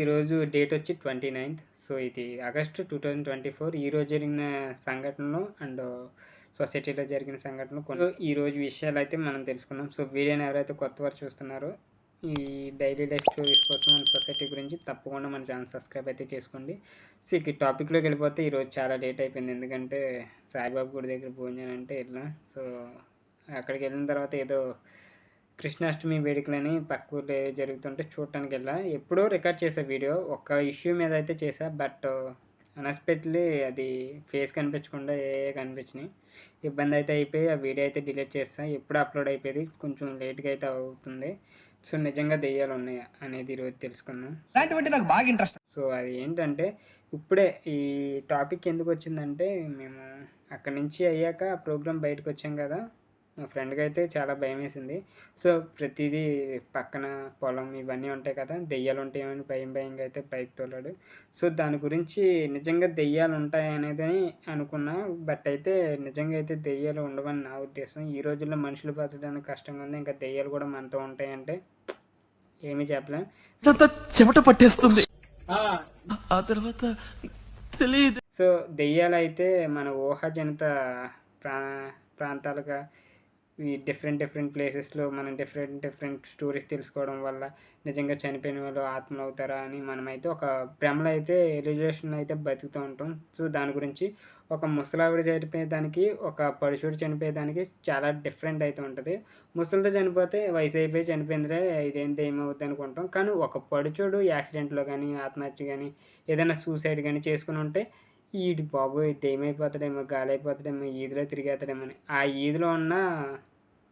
ఈరోజు డేట్ వచ్చి twenty ninth. So ఇది August two thousand twenty four. ఈరోజు జరిగిన సంఘటనలు అండ్ సొసైటీలో జరిగిన సంఘటనలు కొన్ని ఈ రోజు విషయాలు అయితే మనం తెలుసుకుందాం. సో వీడియోని ఎవరైతే కొత్త వారు చూస్తున్నారో ఈ డైలీ లైఫ్ స్టోరీస్ కోసం మన సొసైటీ గురించి తప్పకుండా మన ఛానల్ సబ్స్క్రైబ్ అయితే చేసుకోండి. సో ఇక టాపిక్లోకి వెళ్ళిపోతే ఈరోజు చాలా లేట్ అయిపోయింది. ఎందుకంటే సాయిబాబు గుడి దగ్గర భోజనం అంటే వెళ్ళాం సో అక్కడికి వెళ్ళిన తర్వాత ఏదో కృష్ణాష్టమి వేడుకలని పక్క ఊర్లో ఏవో జరుగుతుంటే చూడటానికి వెళ్ళా ఎప్పుడో రికార్డ్ చేసా వీడియో ఒక ఇష్యూ మీద అయితే చేసా బట్ అన్ఎక్స్పెక్ట్లీ అది ఫేస్ కనిపించకుండా ఏ కనిపించినాయి. ఇబ్బంది అయితే అయిపోయి ఆ వీడియో అయితే డిలీట్ చేస్తా. ఎప్పుడు అప్లోడ్ అయిపోయేది కొంచెం లేట్గా అయితే అవుతుంది. సో నిజంగా దెయ్యాలు ఉన్నాయి అనేది ఈరోజు తెలుసుకుందాం. ఇలాంటివంటే నాకు బాగా ఇంట్రెస్ట్. సో అది ఏంటంటే ఇప్పుడే ఈ టాపిక్ ఎందుకు వచ్చిందంటే మేము అక్కడి నుంచి అయ్యాక ఆ ప్రోగ్రామ్ బయటకు వచ్చాం కదా. మా ఫ్రెండ్కి అయితే చాలా భయం వేసింది సో ప్రతిదీ పక్కన పొలం ఇవన్నీ ఉంటాయి కదా దెయ్యాలు ఉంటాయేమని భయం భయంగా అయితే పైకి తోలాడు. సో దాని గురించి నిజంగా దెయ్యాలు ఉంటాయి అనేది అనుకున్నా. బట్ అయితే నిజంగా అయితే దెయ్యాలు ఉండవని నా ఉద్దేశం. ఈ రోజుల్లో మనుషులు బతకడానికి కష్టంగా ఉంది. ఇంకా దెయ్యాలు కూడా మనతో ఉంటాయంటే ఏమీ చెప్పలేం. చెమట పట్టేస్తుంది. ఆ. తర్వాత తెలియదు సో దెయ్యాలు అయితే మన ఊహాజనిత ప్రా ప్రాంతాలుగా ఈ డిఫరెంట్ డిఫరెంట్ ప్లేసెస్లో మనం డిఫరెంట్ డిఫరెంట్ స్టోరీస్ తెలుసుకోవడం వల్ల నిజంగా చనిపోయిన వాళ్ళు ఆత్మలు అవుతారా అని మనమైతే ఒక భ్రమలో అయితే ఎలిజేషన్ అయితే బతుకుతూ ఉంటాం. సో దాని గురించి ఒక ముసలావిడ చనిపోయేదానికి ఒక పరుషుడు చనిపోయేదానికి చాలా డిఫరెంట్ అయితే ఉంటుంది. ముసలితో చనిపోతే వయసు అయిపోయి చనిపోయిందిరే ఇదేంటి ఏమవుద్ది అనుకుంటాం. కానీ ఒక పడుచోడు యాక్సిడెంట్లో కానీ ఆత్మహత్య కానీ ఏదైనా సూసైడ్ కానీ చేసుకుని ఉంటే ఈడి బాబు ఏమైపోతాడేమో గాలి అయిపోతాడేమో ఈదిలో తిరిగేస్తాడేమో అని. ఆ ఈదిలో ఉన్న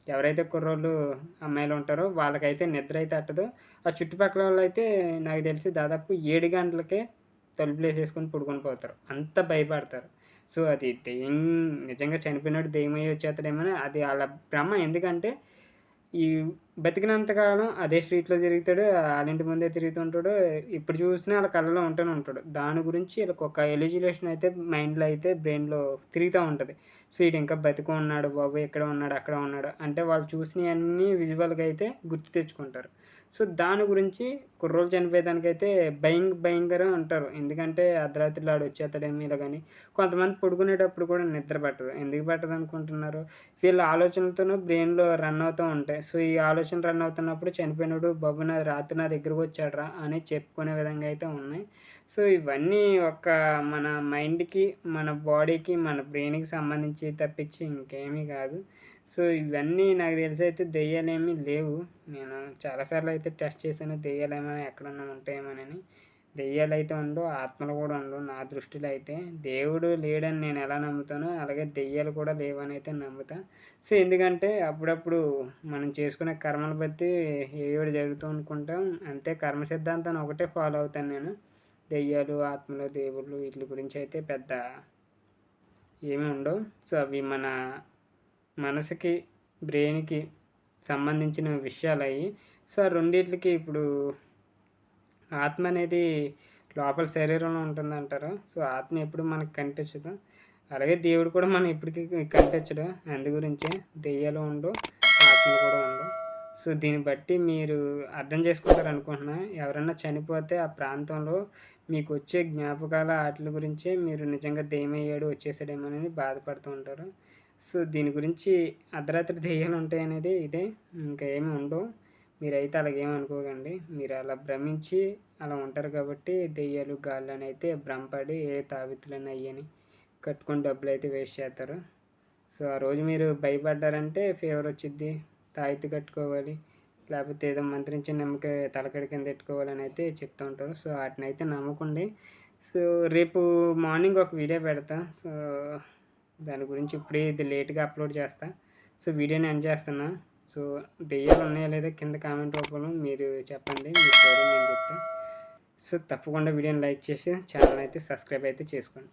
ఎవరైతే కుర్రోళ్ళు అమ్మాయిలు ఉంటారో వాళ్ళకైతే నిద్ర అయితే అట్టదు. ఆ చుట్టుపక్కల వాళ్ళు అయితే నాకు తెలిసి దాదాపు ఏడు గంటలకే తలుపులు వేసేసుకొని పడుకొని పోతారు. అంత భయపడతారు. సో అది దెయ్యం నిజంగా చనిపోయినట్టు దెయ్యమయ్యి వచ్చేస్తాడేమో అది వాళ్ళ భ్రమ. ఎందుకంటే ఈ బతికినంతకాలం అదే స్ట్రీట్లో తిరుగుతాడు వాళ్ళ ఇంటి ముందే తిరుగుతుంటాడు ఇప్పుడు చూసినా వాళ్ళ కళ్ళలో ఉంటూనే ఉంటాడు. దాని గురించి వీళ్ళకి ఒక ఎలిజిలేషన్ అయితే మైండ్లో అయితే బ్రెయిన్లో తిరుగుతూ ఉంటుంది. సో వీడు ఇంకా బతికి ఉన్నాడు బాబు ఇక్కడ ఉన్నాడు అక్కడ ఉన్నాడు అంటే వాళ్ళు చూసినవన్నీ విజువల్గా అయితే గుర్తు తెచ్చుకుంటారు. సో దాని గురించి కుర్రోలు చనిపోయేదానికైతే భయం భయంకరం ఉంటారు ఎందుకంటే అర్ధరాత్రిలో ఆడు వచ్చేస్తాడేమో ఇలా కానీ కొంతమంది పడుకునేటప్పుడు కూడా నిద్ర పట్టదు. ఎందుకు పట్టదు అనుకుంటున్నారు? వీళ్ళ ఆలోచనలతోనూ బ్రెయిన్లో రన్ అవుతూ ఉంటాయి. సో ఈ ఆలోచన రన్ అవుతున్నప్పుడు చనిపోయినాడు బాబు నా రాత్రి నా దగ్గరకు వచ్చాడ్రా అని చెప్పుకునే విధంగా అయితే ఉన్నాయి. సో ఇవన్నీ ఒక మన మైండ్కి మన బాడీకి మన బ్రెయిన్కి సంబంధించి తప్పించి ఇంకేమీ కాదు. సో ఇవన్నీ నాకు తెలిసి అయితే దెయ్యాలు ఏమీ లేవు. నేను చాలాసార్లు అయితే టెస్ట్ చేశాను దెయ్యాలు ఏమైనా ఎక్కడన్నా ఉంటాయేమోనని దెయ్యాలు అయితే ఉండవు ఆత్మలు కూడా ఉండవు నా దృష్టిలో అయితే దేవుడు లేడని నేను ఎలా నమ్ముతానో అలాగే దెయ్యాలు కూడా లేవని అయితే నమ్ముతా. సో ఎందుకంటే అప్పుడప్పుడు మనం చేసుకునే కర్మలు బట్టి ఏడు జరుగుతూ అనుకుంటాం అంతే కర్మ సిద్ధాంతాన్ని ఒకటే ఫాలో అవుతాను నేను. దెయ్యాలు ఆత్మలు దేవుళ్ళు వీటి గురించి అయితే పెద్ద ఏమి ఉండవు. సో అవి మన మనసుకి బ్రెయిన్కి సంబంధించిన విషయాలు అవి సో రెండిట్లకి ఇప్పుడు ఆత్మ అనేది లోపల శరీరంలో ఉంటుంది అంటారు సో ఆత్మ ఎప్పుడు మనకు కనిపించదు. అలాగే దేవుడు కూడా మనం ఎప్పటికీ కనిపించడు. అందు గురించే దెయ్యాలు ఉండవు ఆత్మలు కూడా ఉండవు సో దీన్ని బట్టి మీరు అర్థం చేసుకుంటారు అనుకుంటున్నా. ఎవరన్నా చనిపోతే ఆ ప్రాంతంలో మీకు వచ్చే జ్ఞాపకాల ఆటల గురించే మీరు నిజంగా దెయ్యమయ్యాడు వచ్చేసాడేమోనని బాధపడుతూ ఉంటారు. సో దీని గురించి అర్ధరాత్రి దెయ్యాలు ఉంటాయి అనేది ఇదే. ఇంకా ఏమి ఉండవు. మీరైతే అలాగ ఏమనుకోకండి మీరు అలా భ్రమించి అలా ఉంటారు కాబట్టి దెయ్యాలు గాళ్ళు అయితే భ్రమపడి ఏ తావితులని అయ్యని కట్టుకొని డబ్బులు అయితే వేస్ట్ చేస్తారు. సో ఆ రోజు మీరు భయపడ్డారంటే ఫీవర్ వచ్చింది తాయితీ కట్టుకోవాలి లేకపోతే ఏదో మంత్రించి నమ్మక తలకడి కింద పెట్టుకోవాలని అయితే చెప్తూ ఉంటారు. సో వాటిని అయితే నమ్మకండి. సో రేపు మార్నింగ్ ఒక వీడియో పెడతా. సో దాని గురించి ఇప్పుడే ఇది లేట్గా అప్లోడ్ చేస్తా. సో వీడియోని ఎండ్ చేస్తున్నా. సో దెయ్యాలు ఉన్నాయా లేదా కింద కామెంట్ రూపంలో మీరు చెప్పండి మీ స్టోరీ నేను చెప్తా. సో తప్పకుండా వీడియోని లైక్ చేసి ఛానల్ అయితే సబ్స్క్రైబ్ అయితే చేసుకోండి.